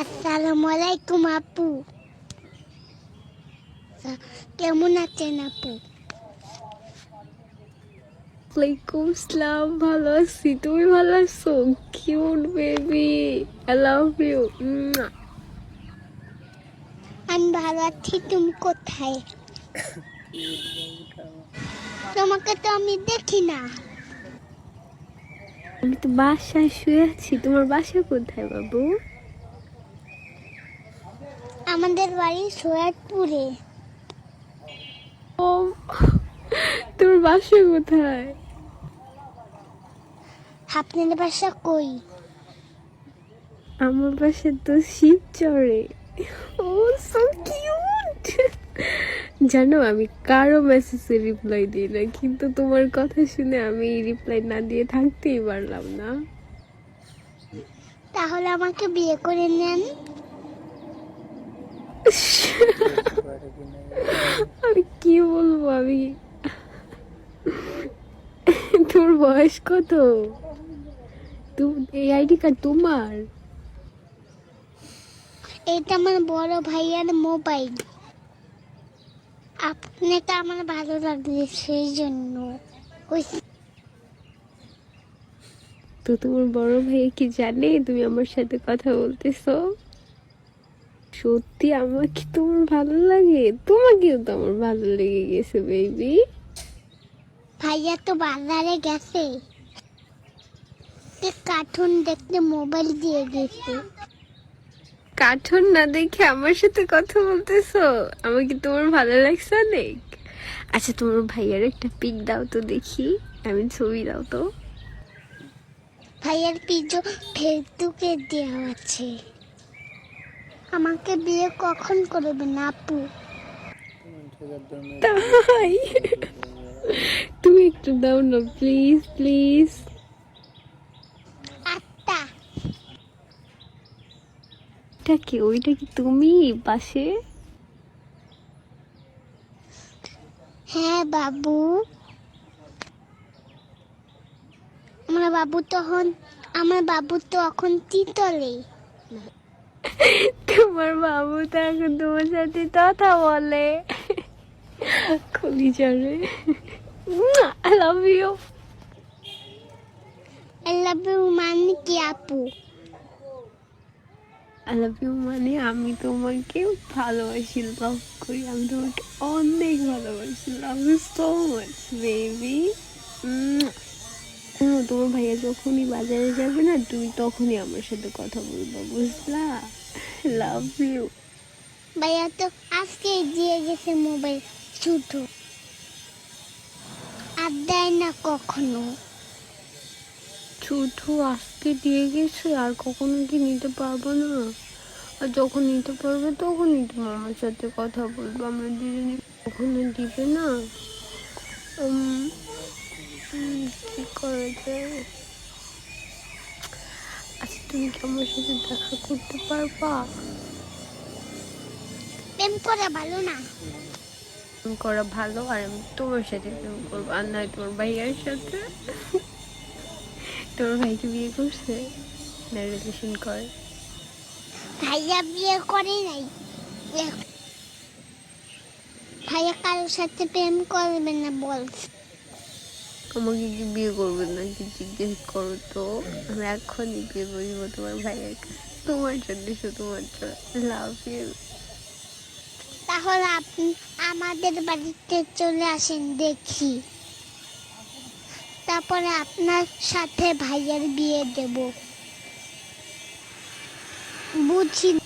আসসালামু আলাইকুম আপু কেমন আছেন আপু? ওয়ালাইকুম সালাম ভালো আছি। তুমি ভালো আছো? Cute baby I love you আমি ভালো আছি তুমি কোথায়? তোমাকে তো আমি দেখি না। আমি তো বাসায় শুয়ে আছি। তোমার বাসা কোথায় বাবু? আমাদের বাড়ি সৈয়দপুরে। ও তোমার বাসা কোথায়? আপনাদের বাসা কই? আমার বাসা তো শিবচরে। ও সো কিউট জানো আমি কারও মেসেজে রিপ্লাই দিই না কিন্তু তোমার কথা শুনে আমি রিপ্লাই না দিয়ে থাকতেই পারলাম না। তাহলে আমাকে বিয়ে করে নেন। আমি কি বলব আমি তোর বয়স কত? এই আইডি কার্ড তোমার? এটা আমার বড় ভাইয়ার মোবাইল। আপনাকে আমার ভালো লাগছে সেই জন্য। তো তোমার বড় ভাই কি জানে? তুমি আমার সাথে কথা বলতেছো? সত্যি আমাকে তোমার ভালো লাগে? তোমাকেও তো আমার ভালো লেগে গেছে বেবি ভাইয়া তো বাজারে গেছে। কার্টুন দেখতে মোবাইল দিয়ে গেছে। কার্টুন না দেখে আমার সাথে কথা বলতেছো? আমাকে তোমার ভালো লাগছে অনেক? আচ্ছা তোমার ভাইয়ার একটা পিক দাও তো দেখি। আমি ছবি দাও তো। ভাইয়ার পিজো ফেসবুকে দেওয়া আছে। আমাকে বিয়ে কখন করবেন আপু? তাই? তুমি একটু দাও না প্লিজ প্লিজ আত্মা এটা কি ওইটা কি তুমি পাশে হ্যাঁ বাবু। আমার বাবু তখন আমার বাবু তো এখন তিতলে। তোমার বাবু তো এখন তোমার সাথে কথা বলে। খুলি যাবে I love you I love you মানে কি আপু? আই লাভ ইউ মানে আমি তোমাকে ভালোবাসি লাভ করি। আমি তোমাকে অনেক ভালোবাসি। Love you so much baby তোমার ভাইয়া যখনই বাজারে যাবে না তুমি তখনই আমার সাথে কথা বলবা বুঝলা? লাভ ইউ ভাইয়া তো আজকে দিয়ে গেছে মোবাইল শুধু আর দেয় না কখনো। শুধু আজকে দিয়ে গেছে আর কখনো কি নিতে পারব না? আর যখন নিতে পারবে তখনই তোমার আমার সাথে কথা বলব আমরা দুজনে কখনো দিবে না। কি করা যায়? আচ্ছা তুমি কি আমার সাথে দেখা করতে পারবা? প্রেম করা ভালো না। প্রেম করা ভালো আর আমি তোমার সাথে প্রেম করব আর নয় তোমার ভাইয়ার সাথে। তোমার ভাইকে বিয়ে করছে না রিলেশন করে। ভাইয়া বিয়ে করে নাই। ভাইয়া কারোর সাথে প্রেম করবে না বলছে। আমাকে কি বিয়ে করবে নাকি জিজ্ঞেস করো তো? আমি এখনই বিয়ে করিব তোমার ভাইয়ের কাছে। তোমার জন্য শুধুমাত্র লাভ ইউ তাহলে আপনি আমাদের বাড়িতে চলে আসেন দেখি। তারপরে আপনার সাথে ভাইয়ের বিয়ে দেব। বুঝি